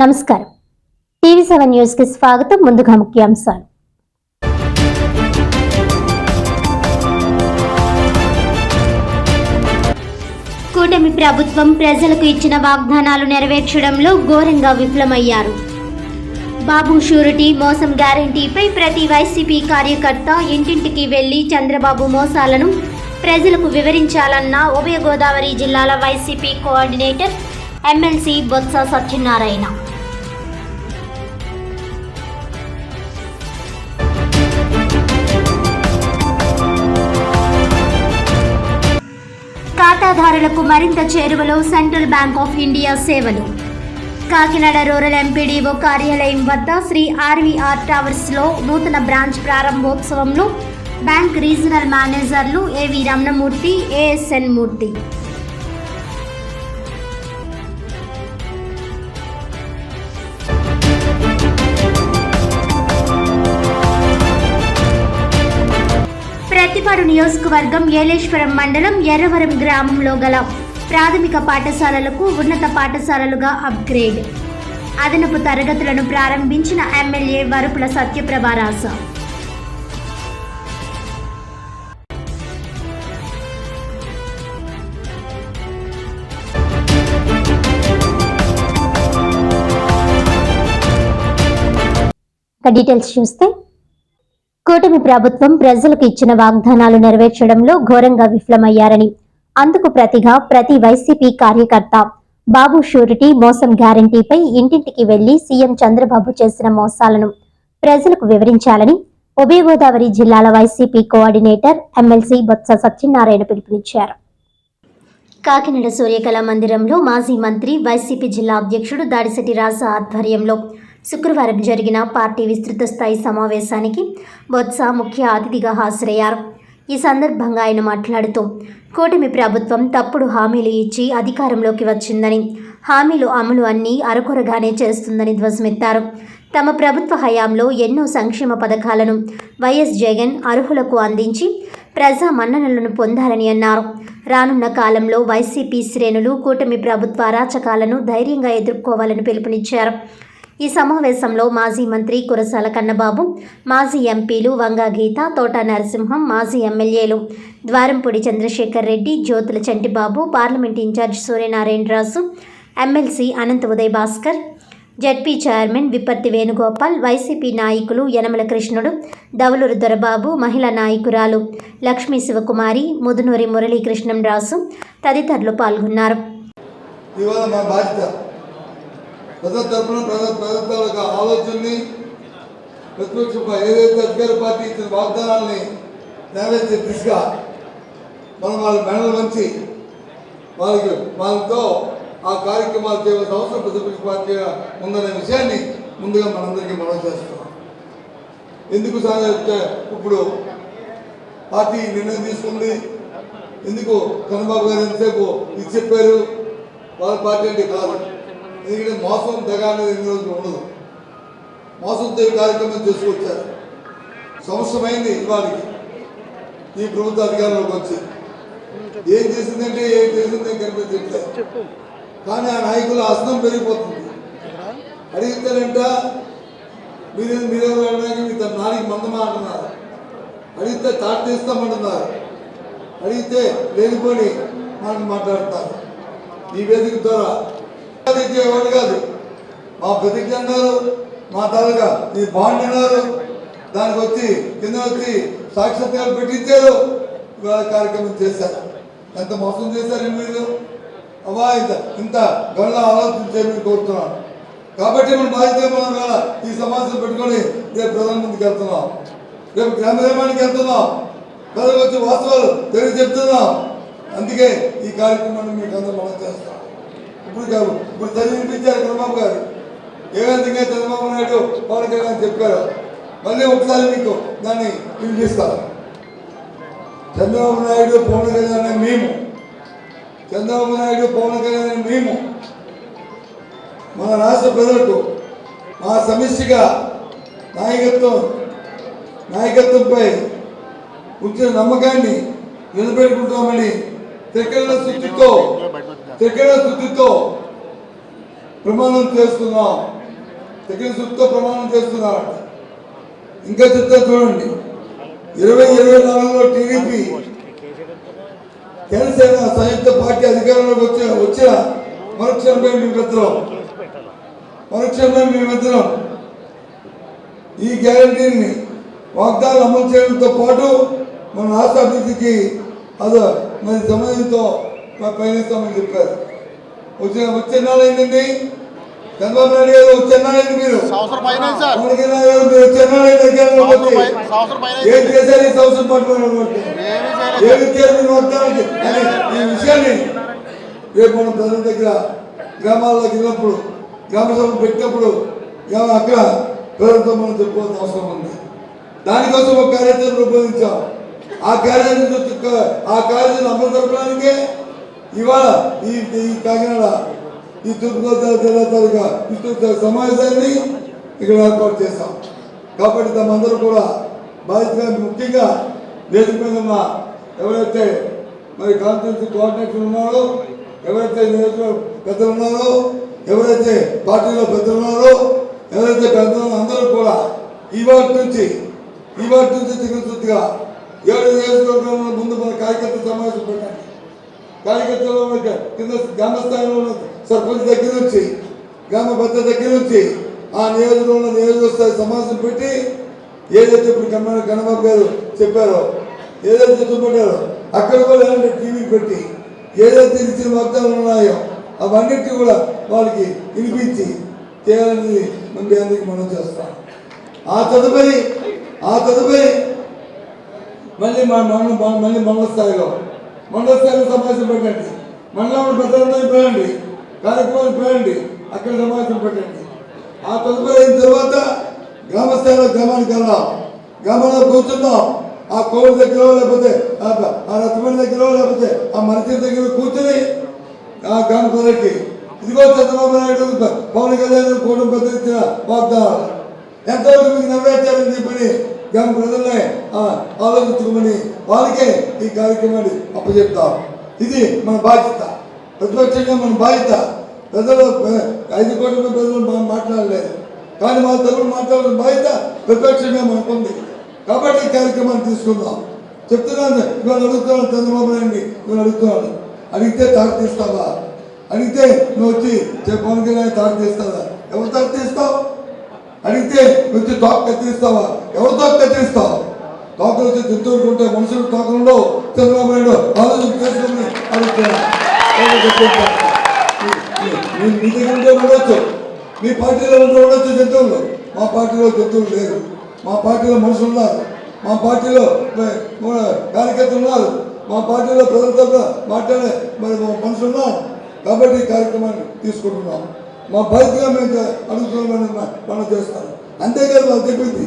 నమస్కారం. TV seven న్యూస్కి స్వాగతం. ముందుగా ముఖ్యాంశాలు. కూటమి ప్రభుత్వం ప్రజలకు ఇచ్చిన వాగ్దానాలు నెరవేర్చడంలో ఘోరంగా విఫలమయ్యారు. బాబు షూరిటీ మోసం గ్యారంటీపై ప్రతి వైసీపీ కార్యకర్త ఇంటింటికి వెళ్ళి చంద్రబాబు మోసాలను ప్రజలకు వివరించాలన్న ఉభయ గోదావరి జిల్లాల YCP coordinator MLC Botsa Satyanarayana. ఖాతాదారులకు మరింత చేరువలో సెంట్రల్ బ్యాంక్ ఆఫ్ ఇండియా సేవలు. కాకినాడ రూరల్ ఎంపీడీఓ కార్యాలయం వద్ద శ్రీ ఆర్వీఆర్ టవర్స్లో నూతన బ్రాంచ్ ప్రారంభోత్సవంలో బ్యాంక్ రీజనల్ మేనేజర్లు ఏవి రమణమూర్తి ఏఎస్ఎన్ మూర్తి. ప్రతిపాడు నియోజకవర్గం ఏలేశ్వరం మండలం ఎర్రవరం గ్రామంలో గల ప్రాథమిక పాఠశాలలకు ఉన్నత పాఠశాలలుగా అప్గ్రేడ్. అదనపు తరగతులను ప్రారంభించిన ఎమ్మెల్యే వరుపుల సత్యప్రభారాస. డీటెయిల్స్ చూస్తే కూటమి ప్రభుత్వం ప్రజలకు ఇచ్చిన వాగ్దానాలు నెరవేర్చడంలో ఘోరంగా విఫలమయ్యారని అందుకు ప్రతిగా ప్రతి వైసీపీ కార్యకర్త బాబు షూరిటీ మోసం గ్యారంటీపై ఇంటింటికి వెళ్ళి సీఎం చంద్రబాబు చేసిన మోసాలను ప్రజలకు వివరించాలని ఉభయ గోదావరి జిల్లాల YCP coordinator MLC Botsa Satyanarayana పిలుపునిచ్చారు. కాకినాడ సూర్యకళా మందిరంలో మాజీ మంత్రి వైసీపీ జిల్లా అధ్యక్షుడు దాడిశెట్టి రాజా ఆధ్వర్యంలో శుక్రవారం జరిగిన పార్టీ విస్తృత స్థాయి సమావేశానికి బొత్స ముఖ్య అతిథిగా హాజరయ్యారు. ఈ సందర్భంగా ఆయన మాట్లాడుతూ కూటమి ప్రభుత్వం తప్పుడు హామీలు ఇచ్చి అధికారంలోకి వచ్చిందని హామీలు అమలు అన్నీ అరకొరగానే చేస్తుందని ధ్వజమెత్తారు. తమ ప్రభుత్వ హయాంలో ఎన్నో సంక్షేమ పథకాలను వైఎస్ జగన్ అర్హులకు అందించి ప్రజా మన్ననలను పొందాలని అన్నారు. రానున్న కాలంలో వైసీపీ శ్రేణులు కూటమి ప్రభుత్వ అరాచకాలను ధైర్యంగా ఎదుర్కోవాలని పిలుపునిచ్చారు. ఈ సమావేశంలో మాజీ మంత్రి కురసాల కన్నబాబు మాజీ ఎంపీలు వంగా గీత తోట నరసింహం మాజీ ఎమ్మెల్యేలు Dwarampudi Chandrasekhar Reddy Jyothula Chantibabu parliament incharge Suryanarayana Raju MLC Anantha Uday Bhaskar ZP chairman Vipathi Venugopal YCP నాయకులు యనమల కృష్ణుడు దవలూరు దొరబాబు మహిళా నాయకురాలు లక్ష్మీ శివకుమారి ముదునూరి మురళీకృష్ణం రాసు తదితరులు పాల్గొన్నారు. ఇవాళ ప్రజల తరపున ప్రజల ఆలోచనని ప్రతిపక్ష ఏదైతే అధికార పార్టీ ఇచ్చిన వాగ్దానాల్ని నెరవేర్చే దిశగా మనం వాళ్ళ మెడలు వంచి వాళ్ళకి వాళ్ళతో ఆ కార్యక్రమాలు చేయవలసిన అవసరం ప్రతిపక్ష పార్టీగా ఉందనే విషయాన్ని ముందుగా మనందరికీ మనం చేస్తున్నాం. ఎందుకు సార్ ఇప్పుడు పార్టీ నిర్ణయం తీసుకుంది. ఎందుకు చంద్రబాబు గారు ఎంతసేపు ఇది చెప్పారు? వాళ్ళ పార్టీ అంటే కాదు. ఎందుకంటే మోసం దగ అనేది ఎన్ని రోజులు ఉండదు. మోసంతో ఈ కార్యక్రమం చేసుకొచ్చారు. సంవత్సరమైంది ఇవాళకి. ఈ ప్రభుత్వ అధికారంలోకి వచ్చి. ఏం చేసిందంటే ఏం చేసిందే కనిపించట్లేదు. కానీ ఆ నాయకుల అసనం పెరిగిపోతుంది. అడిగితేనంట మీరు మీరెవరు అడగడానికి మీ తన నాలుగు మందమా అంటున్నారు. అడిగితే తాట తీస్తామంటున్నారు. అడిగితే లేనిపోని మాట మాట్లాడతారు. ఈ వేదిక ద్వారా ఇచ్చేవాడు కాదు. మా ప్రతిజ్ఞ అన్నారు మా తాలూకా ఈ బాండ్ అన్నారు దానికి వచ్చి కింద వచ్చి సాక్షాత్కారం పెట్టించారు కార్యక్రమం చేశారు. ఎంత మోసం చేశారు మీరు? అబ్బా ఇంత ఇంత గళ్ళ ఆలోచన మీరు కోరుతున్నాను కాబట్టి మన బాధ్యత మనం వేళ ఈ సమావేశం పెట్టుకొని రేపు ప్రధానమంత్రికి వెళ్తున్నాం. రేపు గ్రామగ్రామానికి వెళ్తున్నాం. ప్రజలకు వచ్చి వాస్తవాలు తెలియజెప్తున్నాం. అందుకే ఈ కార్యక్రమాన్ని మీకు అందరూ ఇప్పుడు కాదు. ఇప్పుడు చదివినిపించారు చంద్రబాబు గారు. ఏ విధంగా చంద్రబాబు నాయుడు పవన్ కళ్యాణ్ చెప్పారు. మళ్ళీ ఒకసారి మీకు దాన్ని వినిపిస్తాను చంద్రబాబు నాయుడు పవన్ కళ్యాణ్ మేము. చంద్రబాబు నాయుడు పవన్ కళ్యాణ్ మేము. మన రాష్ట్ర ప్రజలకు మా సమిష్టిగా నాయకత్వం నాయకత్వంపై ఉంచిన నమ్మకాన్ని నిలబెట్టుకుంటామని త్రికరణ శుద్ధితో త్రికరణ శుద్ధితో ప్రమాణం చేస్తున్నాం. తగిన సుత్తో ప్రమాణం చేస్తున్నారట. ఇంకా చెప్తా చూడండి. ఇరవై ఇరవై నాలుగులో టీడీపీ జనసేన సంయుక్త పార్టీ అధికారంలోకి వచ్చే వచ్చిన మరుక్షణమే మేమిద్దరం మరుక్షణమే మిత్రం. ఈ గ్యారంటీని వాగ్దానాలు అమలు చేయడంతో పాటు మన రాష్ట్ర అభివృద్ధికి అదో మరి సమయంతో పయనిస్తామని చెప్పారు. వచ్చిన వచ్చే నెల ఏంటండి చంద్రబాబు నాయుడు గారు వచ్చే నెల ఏంటి మీరు మీరు ఏం. చేశారు ఈ సంవత్సరం ఏమీ చేయాలి ఈ విషయాన్ని రేపు మనం ప్రజల దగ్గర గ్రామాల్లోకి వెళ్ళినప్పుడు గ్రామ సభలు పెట్టినప్పుడు అక్కడ ప్రజలతో మనం చెప్పుకోవాల్సిన అవసరం ఉంది. దానికోసం ఒక కార్యాచరణ రూపొందించాం. ఆ కార్యాచరణ ఆ కార్యాచరణ అమలు జరపడానికే ఇవాళ ఈ ఈ కాకినాడ ఈ తూర్పుగోదావరి జిల్లా తాలూకా విస్తృత సమావేశాన్ని ఇక్కడ ఏర్పాటు చేస్తాం కాబట్టి తమందరూ కూడా బాధ్యతగా ముఖ్యంగా వేదిక మీద ఉన్న ఎవరైతే మరి కాన్ఫరెన్స్ కోఆర్డినేటర్ ఉన్నారో ఎవరైతే నియోజకవర్గ పెద్దలు ఉన్నారో ఎవరైతే పార్టీలో పెద్దలు ఉన్నారో ఎవరైతే పెద్దలు అందరూ కూడా ఈ వాటి నుంచి ఈ వాటి నుంచి చికిత్సగా ఏడు నియోజకవర్గంలో ముందు మన కార్యకర్త సమావేశం పెట్టండి. కార్యకర్తలో ఉన్న కింద గ్రామ స్థాయిలో ఉన్న సర్పంచ్ దగ్గర నుంచి గ్రామ పెద్ద దగ్గర నుంచి ఆ నియోజకవర్గంలో నియోజక స్థాయి సమావేశం పెట్టి ఏదైతే ఇప్పుడు కన్నా గణబాబు గారు చెప్పారో ఏదైతే చూపెట్టారో అక్కడ కూడా ఏమంటే టీవీ పెట్టి ఏదైతే ఇచ్చిన వాగ్దానాలు ఉన్నాయో అవన్నిటి కూడా వాళ్ళకి వినిపించి చేయాలని మన అందరికి మనం చేస్తాం. ఆ తదుపరి ఆ తదుపరి మళ్ళీ మన మన- మళ్ళీ మండల స్థాయిలో మండల స్థాయిలో సమావేశం పెట్టండి. మండలంలో పెద్దలందరూ పేరండి కార్యక్రమాలు పేరండి అక్కడ సమావేశం పెట్టండి. ఆ తదుపరి అయిన తర్వాత గ్రామ స్థాయిలో గ్రామానికి వెళ్దాం. గ్రామంలో కూర్చుందాం. ఆ కోవిడ్ దగ్గర లేకపోతే ఆ ఆ దగ్గర లేకపోతే ఆ మంత్రి దగ్గర కూర్చొని ఆ గ్రామ ప్రజలకి ఇదిగో చంద్రబాబు నాయుడు పవన్ కళ్యాణ్ కూటమి పెద్ద ఇచ్చిన వాగ్దానాలు. ఎంతవరకు మీకు నెరవేర్చారని చెప్పని గ్రామ ప్రజలనే ఆలోచించుకోమని వాళ్ళకే ఈ కార్యక్రమాన్ని అప్పచెప్తాం. ఇది మన బాధ్యత. ప్రతిపక్షంగా మన బాధ్యత. ప్రజలు ఐదు కోట్ల మంది ప్రజలు మాట్లాడలేదు. కానీ మా తరఫున మాట్లాడిన బాధ్యత ప్రతిపక్షంగా మనకుంది కాబట్టి ఈ కార్యక్రమాన్ని తీసుకుందాం. చెప్తున్నాను ఇవాళ అడుగుతున్నాను చంద్రబాబు నాయుడిని ఇవాళ అడుగుతున్నాను. అడిగితే తాడు తీస్తావా? అడిగితే నువ్వు వచ్చి "చే- పవన్ కళ్యాణ్ తాడు తీస్తావా ఎవరు తాడు తీస్తావు? అడిగితే వచ్చి తోక కత్తిరిస్తావా ఎవరు తోక కత్తిరిస్తావు తోకలు వచ్చి జంతువులు ఉంటే మనుషులు తోకలు చంద్రబాబు నాయుడు ఆలోచన చేసుకుని మీ- దగ్గర ఉంటే ఉండొచ్చు. మీ పార్టీలో ఉంటే ఉండొచ్చు జంతువులు. మా పార్టీలో జంతువులు లేరు. మా పార్టీలో మనుషులు ఉన్నారు. మా పార్టీలో కార్యకర్తలు ఉన్నారు. మా పార్టీలో ప్రజలతో మాట్లాడే మరి మా మనుషులు ఉన్నారు. కాబట్టి ఈ కార్యక్రమాన్ని తీసుకుంటున్నాం. మా బాధ్యత మేము చే- అడుగుతున్నామని మ- మనం చేస్తాం అంతేకాదు వాళ్ళు చెప్పింది?